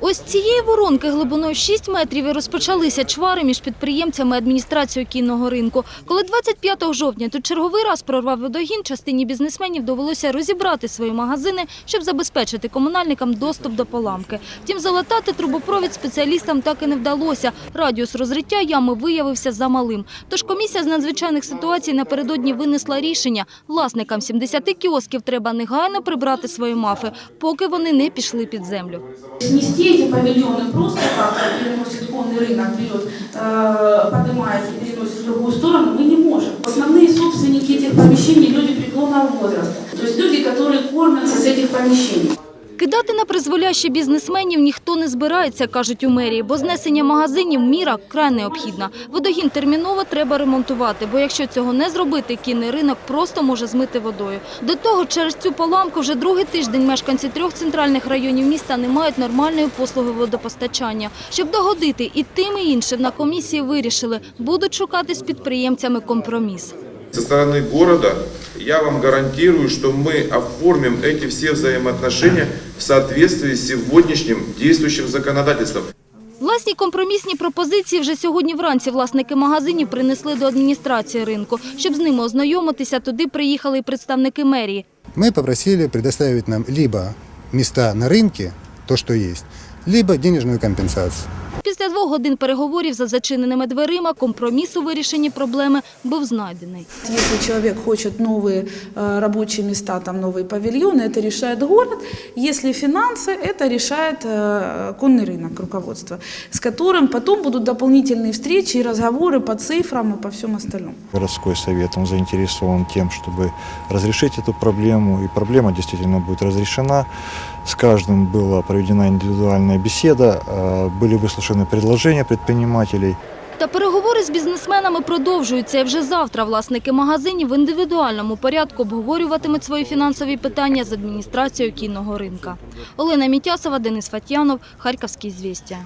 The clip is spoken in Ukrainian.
Ось цієї воронки глибиною 6 метрів і розпочалися чвари між підприємцями і адміністрацією кінного ринку. Коли 25 жовтня тут черговий раз прорвав водогін, частині бізнесменів довелося розібрати свої магазини, щоб забезпечити комунальникам доступ до поламки. Втім, залатати трубопровід спеціалістам так і не вдалося. Радіус розриття ями виявився замалим. Тож комісія з надзвичайних ситуацій напередодні винесла рішення. Власникам 70 кіосків треба негайно прибрати свої мафи, поки вони не пішли під землю Снести эти павильоны просто как переносит конный рынок, берет, э, поднимает и переносит в другую сторону, мы не можем. Основные собственники этих помещений – люди преклонного возраста. То есть люди, которые кормятся с этих помещений. Кидати на призволяще бізнесменів ніхто не збирається, кажуть у мерії, бо знесення магазинів міра край необхідна. Водогін терміново треба ремонтувати, бо якщо цього не зробити, кінний ринок просто може змити водою. До того, через цю поламку вже другий тиждень мешканці трьох центральних районів міста не мають нормальної послуги водопостачання. Щоб догодити і тим, і іншим на комісії вирішили, будуть шукати з підприємцями компроміс. Со стороны города я вам гарантирую, что мы оформим эти все взаимоотношения в соответствии с сегодняшним действующим законодательством. Власні компромісні пропозиції вже сьогодні вранці власники магазинів принесли до адміністрації ринку. Щоб з ними ознайомитися, туди приїхали і представники мерії. Мы попросили предоставить нам либо места на рынке, то, что есть, либо денежную компенсацию. Після двох годин переговорів за зачиненими дверима компроміс у вирішенні проблеми був знайдений. Если человек хочет новые э, рабочие места, там новые павильоны, это решает город. Если финансы, это решает э, конный рынок, руководство, с которым потом будут дополнительные встречи и разговоры по цифрам и по всем остальному. Городской совет он заинтересован тем, чтобы разрешить эту проблему, и проблема действительно будет разрешена. С каждым была проведена индивидуальная беседа, э, были выслушаны предложения предпринимателей. Та переговори з бізнесменами продовжуються. І вже завтра власники магазинів в індивідуальному порядку обговорюватимуть свої фінансові питання з адміністрацією кінного ринка. Олена Мітясова, Денис Фатянов, Харківські звістя.